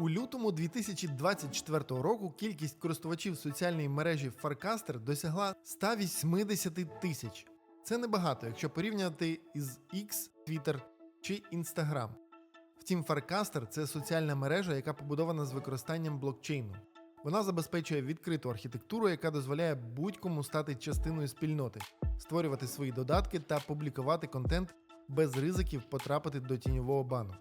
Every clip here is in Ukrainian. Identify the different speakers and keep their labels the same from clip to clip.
Speaker 1: У лютому 2024 року кількість користувачів соціальної мережі Farcaster досягла 180 тисяч. Це небагато, якщо порівняти із X, Twitter чи Instagram. Втім, Farcaster – це соціальна мережа, яка побудована з використанням блокчейну. Вона забезпечує відкриту архітектуру, яка дозволяє будь-кому стати частиною спільноти, створювати свої додатки та публікувати контент без ризиків потрапити до тіньового бану.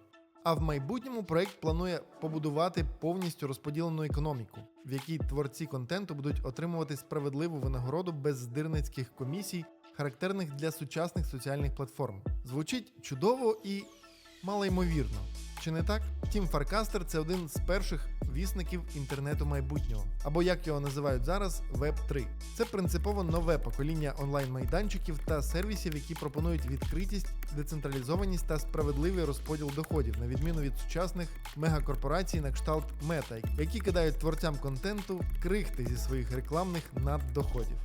Speaker 1: А в майбутньому проект планує побудувати повністю розподілену економіку, в якій творці контенту будуть отримувати справедливу винагороду без здирницьких комісій, характерних для сучасних соціальних платформ. Звучить чудово і малоймовірно. Чи не так? Втім, Farcaster – це один з перших вісників інтернету майбутнього, або як його називають зараз, Web 3. Це принципово нове покоління онлайн-майданчиків та сервісів, які пропонують відкритість, децентралізованість та справедливий розподіл доходів, на відміну від сучасних мегакорпорацій на кшталт Meta, які кидають творцям контенту крихти зі своїх рекламних наддоходів.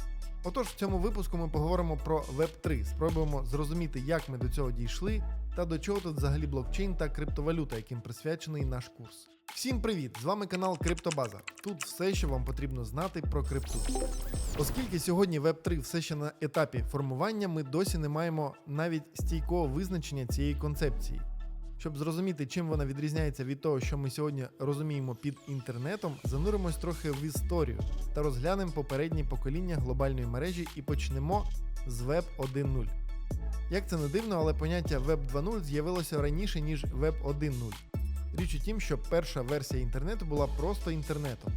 Speaker 1: Отож, в цьому випуску ми поговоримо про Web 3, спробуємо зрозуміти, як ми до цього дійшли, та до чого тут взагалі блокчейн та криптовалюта, яким присвячений наш курс. Всім привіт! З вами канал Криптобаза. Тут все, що вам потрібно знати про крипту. Оскільки сьогодні Web 3 все ще на етапі формування, ми досі не маємо навіть стійкого визначення цієї концепції. Щоб зрозуміти, чим вона відрізняється від того, що ми сьогодні розуміємо під інтернетом, зануримось трохи в історію та розглянемо попередні покоління глобальної мережі і почнемо з Web 1.0. Як це не дивно, але поняття Web 2.0 з'явилося раніше, ніж Web 1.0. Річ у тім, що перша версія інтернету була просто інтернетом.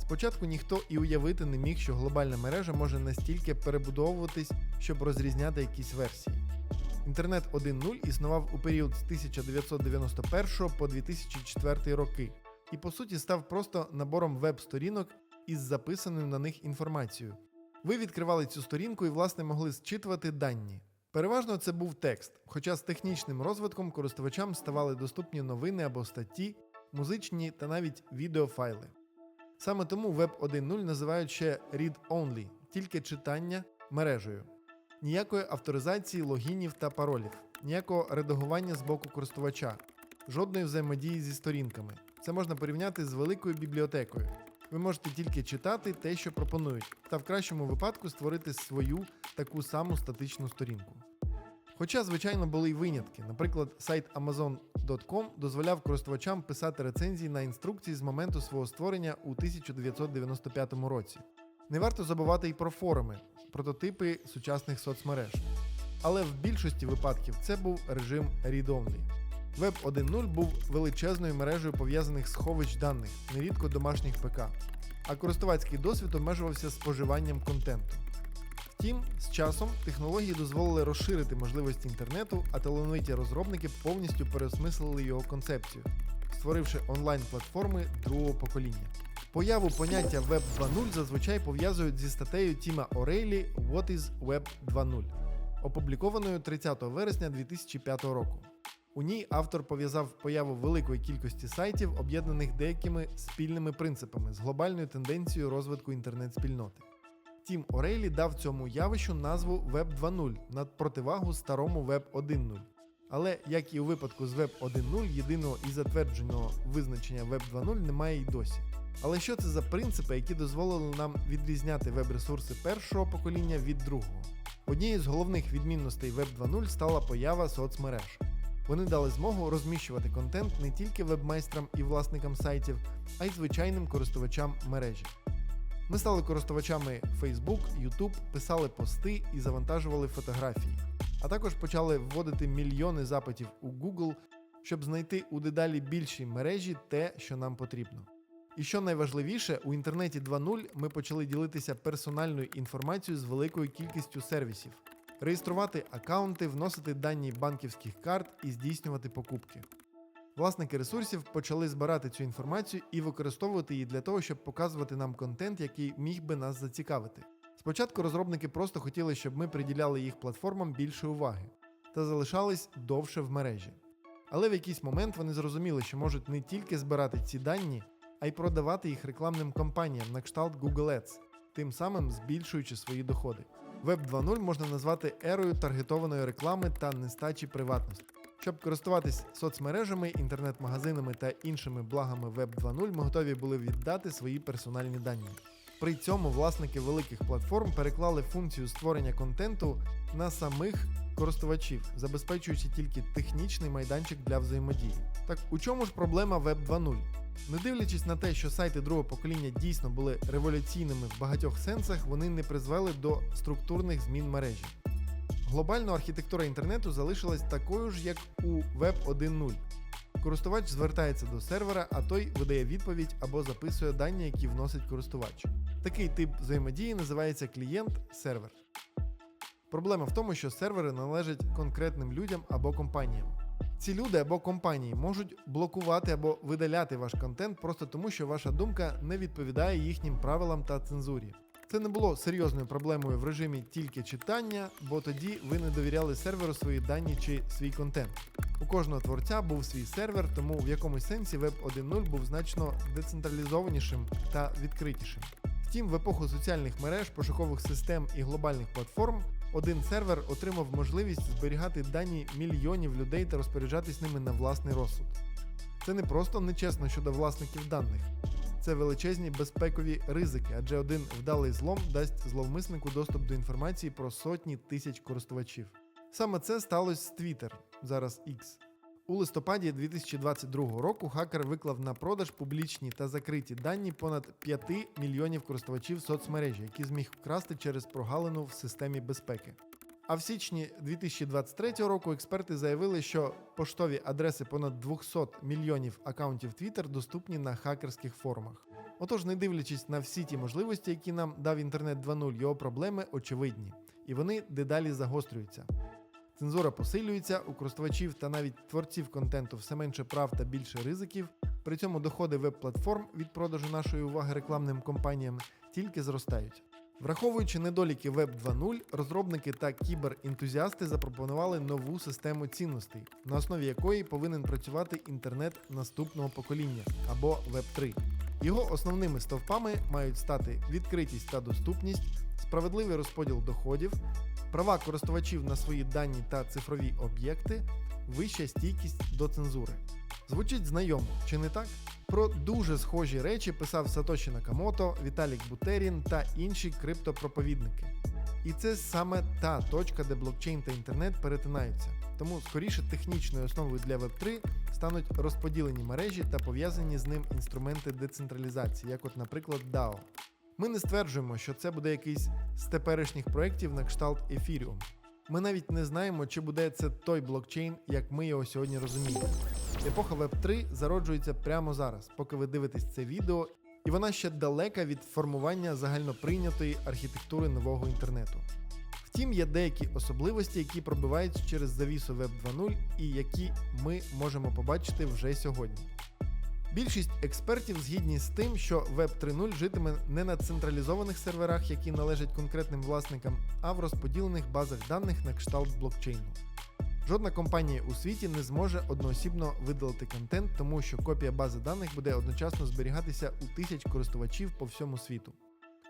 Speaker 1: Спочатку ніхто і уявити не міг, що глобальна мережа може настільки перебудовуватись, щоб розрізняти якісь версії. Інтернет 1.0 існував у період з 1991 по 2004 роки і по суті став просто набором веб-сторінок із записаною на них інформацією. Ви відкривали цю сторінку і, власне, могли зчитувати дані. Переважно це був текст, хоча з технічним розвитком користувачам ставали доступні новини або статті, музичні та навіть відеофайли. Саме тому Web 1.0 називають ще read-only, тільки читання мережею. Ніякої авторизації логінів та паролів, ніякого редагування з боку користувача, жодної взаємодії зі сторінками. Це можна порівняти з великою бібліотекою. Ви можете тільки читати те, що пропонують, та в кращому випадку створити свою таку саму статичну сторінку. Хоча, звичайно, були й винятки. Наприклад, сайт Amazon.com дозволяв користувачам писати рецензії на інструкції з моменту свого створення у 1995 році. Не варто забувати й про форуми, прототипи сучасних соцмереж. Але в більшості випадків це був режим read-only. Web 1.0 був величезною мережею пов'язаних сховищ даних, нерідко домашніх ПК, а користувацький досвід обмежувався споживанням контенту. Втім, з часом технології дозволили розширити можливості інтернету, а талановиті розробники повністю переосмислили його концепцію, створивши онлайн-платформи другого покоління. Появу поняття Web 2.0 зазвичай пов'язують зі статтею Тіма Орейлі What is Web 2.0, опублікованою 30 вересня 2005 року. У ній автор пов'язав появу великої кількості сайтів, об'єднаних деякими спільними принципами з глобальною тенденцією розвитку інтернет-спільноти. ТімОрейлі дав цьому явищу назву Web 2.0 на противагу старому Web 1.0. Але, як і у випадку з Web 1.0, єдиного і затвердженого визначення Web 2.0 немає й досі. Але що це за принципи, які дозволили нам відрізняти веб-ресурси першого покоління від другого? Однією з головних відмінностей Web 2.0 стала поява соцмереж. Вони дали змогу розміщувати контент не тільки вебмайстрам і власникам сайтів, а й звичайним користувачам мережі. Ми стали користувачами Facebook, YouTube, писали пости і завантажували фотографії, а також почали вводити мільйони запитів у Google, щоб знайти у дедалі більшій мережі те, що нам потрібно. І що найважливіше, у інтернеті 2.0 ми почали ділитися персональною інформацією з великою кількістю сервісів, реєструвати аккаунти, вносити дані банківських карт і здійснювати покупки. Власники ресурсів почали збирати цю інформацію і використовувати її для того, щоб показувати нам контент, який міг би нас зацікавити. Спочатку розробники просто хотіли, щоб ми приділяли їх платформам більше уваги та залишались довше в мережі. Але в якийсь момент вони зрозуміли, що можуть не тільки збирати ці дані, а й продавати їх рекламним компаніям на кшталт Google Ads, тим самим збільшуючи свої доходи. Web 2.0 можна назвати ерою таргетованої реклами та нестачі приватності. Щоб користуватись соцмережами, інтернет-магазинами та іншими благами Web 2.0, ми готові були віддати свої персональні дані. При цьому власники великих платформ переклали функцію створення контенту на самих користувачів, забезпечуючи тільки технічний майданчик для взаємодії. Так у чому ж проблема Web 2.0? Не дивлячись на те, що сайти другого покоління дійсно були революційними в багатьох сенсах, вони не призвели до структурних змін мережі. Глобально архітектура інтернету залишилась такою ж, як у Web 1.0. Користувач звертається до сервера, а той видає відповідь або записує дані, які вносить користувач. Такий тип взаємодії називається клієнт-сервер. Проблема в тому, що сервери належать конкретним людям або компаніям. Ці люди або компанії можуть блокувати або видаляти ваш контент просто тому, що ваша думка не відповідає їхнім правилам та цензурі. Це не було серйозною проблемою в режимі тільки читання, бо тоді ви не довіряли серверу свої дані чи свій контент. У кожного творця був свій сервер, тому в якомусь сенсі Web 1.0 був значно децентралізованішим та відкритішим. Втім, в епоху соціальних мереж, пошукових систем і глобальних платформ один сервер отримав можливість зберігати дані мільйонів людей та розпоряджатись ними на власний розсуд. Це не просто нечесно щодо власників даних, це величезні безпекові ризики, адже один вдалий злом дасть зловмиснику доступ до інформації про сотні тисяч користувачів. Саме це сталося з Twitter, зараз X. У листопаді 2022 року хакер виклав на продаж публічні та закриті дані понад 5 мільйонів користувачів соцмережі, які зміг вкрасти через прогалину в системі безпеки. А в січні 2023 року експерти заявили, що поштові адреси понад 200 мільйонів акаунтів Twitter доступні на хакерських форумах. Отож, не дивлячись на всі ті можливості, які нам дав інтернет 2.0, його проблеми очевидні, і вони дедалі загострюються. Цензура посилюється, у користувачів та навіть творців контенту все менше прав та більше ризиків. При цьому доходи веб-платформ від продажу нашої уваги рекламним компаніям тільки зростають. Враховуючи недоліки Web 2.0, розробники та кіберентузіасти запропонували нову систему цінностей, на основі якої повинен працювати інтернет наступного покоління або Web 3. Його основними стовпами мають стати відкритість та доступність, справедливий розподіл доходів, права користувачів на свої дані та цифрові об'єкти, вища стійкість до цензури. Звучить знайомо, чи не так? Про дуже схожі речі писав Сатоші Накамото, Віталік Бутерін та інші криптопроповідники. І це саме та точка, де блокчейн та інтернет перетинаються. Тому скоріше технічною основою для Web3 стануть розподілені мережі та пов'язані з ним інструменти децентралізації, як, от, наприклад, DAO. Ми не стверджуємо, що це буде якийсь з теперішніх проєктів на кшталт Ethereum. Ми навіть не знаємо, чи буде це той блокчейн, як ми його сьогодні розуміємо. Епоха Web 3 зароджується прямо зараз, поки ви дивитесь це відео, і вона ще далека від формування загальноприйнятої архітектури нового інтернету. Втім, є деякі особливості, які пробиваються через завісу Web 2.0 і які ми можемо побачити вже сьогодні. Більшість експертів згідні з тим, що Web 3.0 житиме не на централізованих серверах, які належать конкретним власникам, а в розподілених базах даних на кшталт блокчейну. Жодна компанія у світі не зможе одноосібно видалити контент, тому що копія бази даних буде одночасно зберігатися у тисяч користувачів по всьому світу.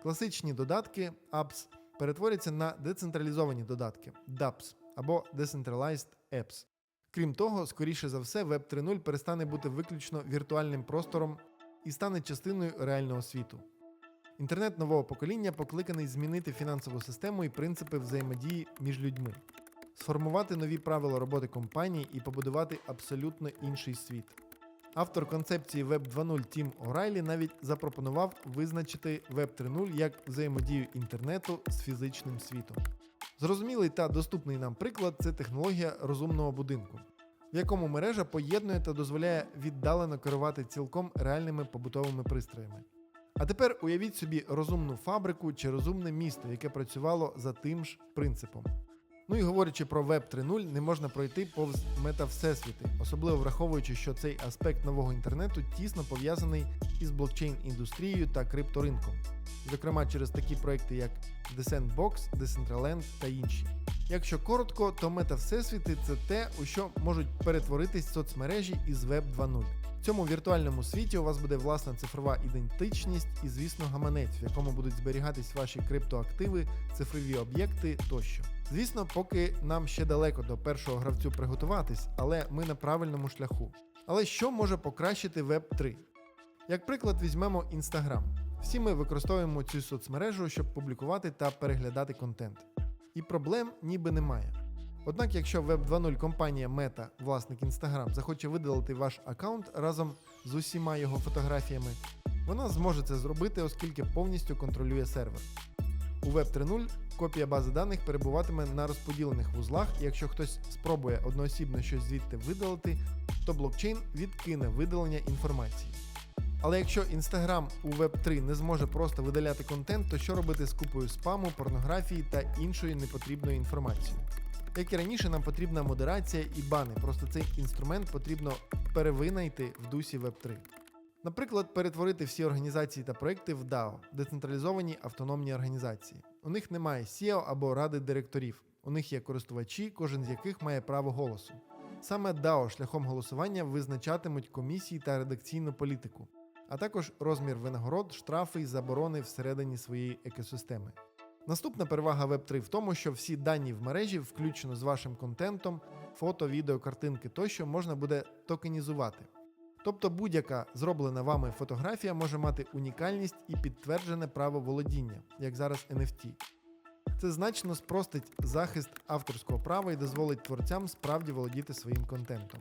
Speaker 1: Класичні додатки apps перетворяться на децентралізовані додатки DApps або Decentralized Apps. Крім того, скоріше за все, Web 3.0 перестане бути виключно віртуальним простором і стане частиною реального світу. Інтернет нового покоління покликаний змінити фінансову систему і принципи взаємодії між людьми, сформувати нові правила роботи компаній і побудувати абсолютно інший світ. Автор концепції Web 2.0 Тім Орайлі навіть запропонував визначити Web 3.0 як взаємодію інтернету з фізичним світом. Зрозумілий та доступний нам приклад це технологія розумного будинку, в якому мережа поєднує та дозволяє віддалено керувати цілком реальними побутовими пристроями. А тепер уявіть собі розумну фабрику чи розумне місто, яке працювало за тим ж принципом. Ну і говорячи про Web 3.0, не можна пройти повз мета-всесвіти, особливо враховуючи, що цей аспект нового інтернету тісно пов'язаний із блокчейн-індустрією та крипторинком, зокрема через такі проекти, як Descent Decentraland та інші. Якщо коротко, то мета-всесвіти це те, у що можуть перетворитись соцмережі із Web 2.0. В цьому віртуальному світі у вас буде власна цифрова ідентичність і, звісно, гаманець, в якому будуть зберігатись ваші криптоактиви, цифрові об'єкти тощо. Звісно, поки нам ще далеко до першого гравцю приготуватись, але ми на правильному шляху. Але що може покращити Web 3? Як приклад, візьмемо Instagram. Всі ми використовуємо цю соцмережу, щоб публікувати та переглядати контент. І проблем ніби немає. Однак, якщо Web 2.0 компанія Meta, власник Instagram, захоче видалити ваш аккаунт разом з усіма його фотографіями, вона зможе це зробити, оскільки повністю контролює сервер. У Web 3.0 копія бази даних перебуватиме на розподілених вузлах, і якщо хтось спробує одноосібно щось звідти видалити, то блокчейн відкине видалення інформації. Але якщо Instagram у Web3 не зможе просто видаляти контент, то що робити з купою спаму, порнографії та іншої непотрібної інформації? Як і раніше, нам потрібна модерація і бани, просто цей інструмент потрібно перевинайти в дусі Web3. Наприклад, перетворити всі організації та проекти в DAO децентралізовані автономні організації. У них немає SEO або ради директорів. У них є користувачі, кожен з яких має право голосу. Саме DAO шляхом голосування визначатимуть комісії та редакційну політику, а також розмір винагород, штрафи і заборони всередині своєї екосистеми. Наступна перевага Web3 в тому, що всі дані в мережі, включно з вашим контентом, фото, відео, картинки тощо, можна буде токенізувати. Тобто будь-яка зроблена вами фотографія може мати унікальність і підтверджене право володіння, як зараз NFT. Це значно спростить захист авторського права і дозволить творцям справді володіти своїм контентом.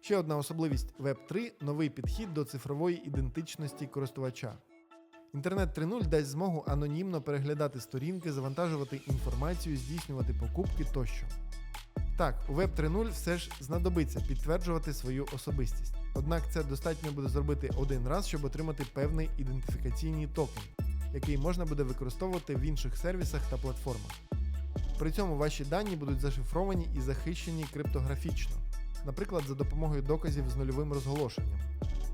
Speaker 1: Ще одна особливість Web3 новий підхід до цифрової ідентичності користувача. Інтернет 3.0 дасть змогу анонімно переглядати сторінки, завантажувати інформацію, здійснювати покупки тощо. Так, у Web 3.0 все ж знадобиться підтверджувати свою особистість. Однак це достатньо буде зробити один раз, щоб отримати певний ідентифікаційний токен, який можна буде використовувати в інших сервісах та платформах. При цьому ваші дані будуть зашифровані і захищені криптографічно, наприклад, за допомогою доказів з нульовим розголошенням.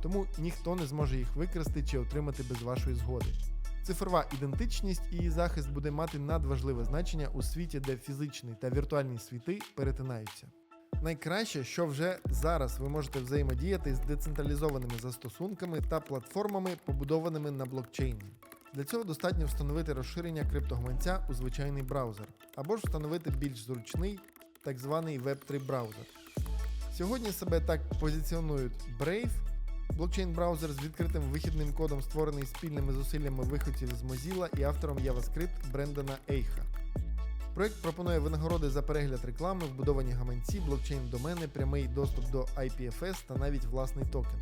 Speaker 1: Тому ніхто не зможе їх викрасти чи отримати без вашої згоди. Цифрова ідентичність і її захист буде мати надважливе значення у світі, де фізичний та віртуальні світи перетинаються. Найкраще, що вже зараз ви можете взаємодіяти з децентралізованими застосунками та платформами, побудованими на блокчейні. Для цього достатньо встановити розширення криптогаманця у звичайний браузер, або ж встановити більш зручний так званий Web3 браузер. Сьогодні себе так позиціонують Brave, блокчейн-браузер з відкритим вихідним кодом, створений спільними зусиллями виходців з Mozilla і автором JavaScript Брендана Ейха. Проект пропонує винагороди за перегляд реклами, вбудовані гаманці, блокчейн-домени, прямий доступ до IPFS та навіть власний токен.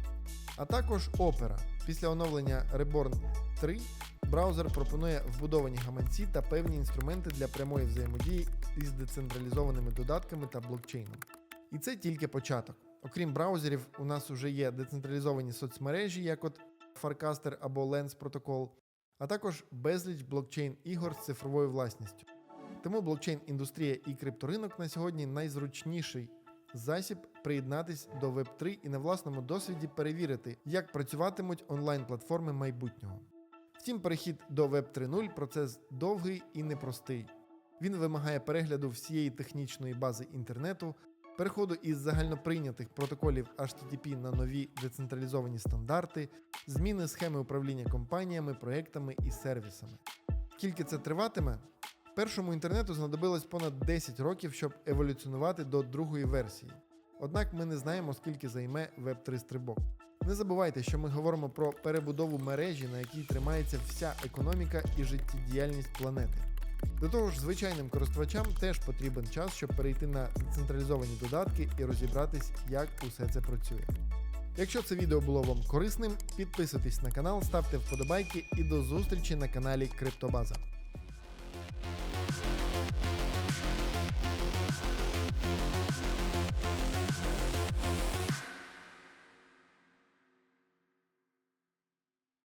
Speaker 1: А також Opera. Після оновлення Reborn 3 браузер пропонує вбудовані гаманці та певні інструменти для прямої взаємодії із децентралізованими додатками та блокчейном. І це тільки початок. Окрім браузерів, у нас вже є децентралізовані соцмережі, як от Farcaster або Lens Protocol, а також безліч блокчейн-ігор з цифровою власністю. Тому блокчейн-індустрія і крипторинок на сьогодні найзручніший засіб приєднатись до Web3 і на власному досвіді перевірити, як працюватимуть онлайн-платформи майбутнього. Втім, перехід до Web 3.0 процес довгий і непростий. Він вимагає перегляду всієї технічної бази інтернету, переходу із загальноприйнятих протоколів HTTP на нові децентралізовані стандарти, зміни схеми управління компаніями, проектами і сервісами. Скільки це триватиме? Першому інтернету знадобилось понад 10 років, щоб еволюціонувати до другої версії. Однак ми не знаємо, скільки займе Web3 стрибок. Не забувайте, що ми говоримо про перебудову мережі, на якій тримається вся економіка і життєдіяльність планети. До того ж, звичайним користувачам теж потрібен час, щоб перейти на централізовані додатки і розібратись, як усе це працює. Якщо це відео було вам корисним, підписуйтесь на канал, ставте вподобайки і до зустрічі на каналі Криптобаза.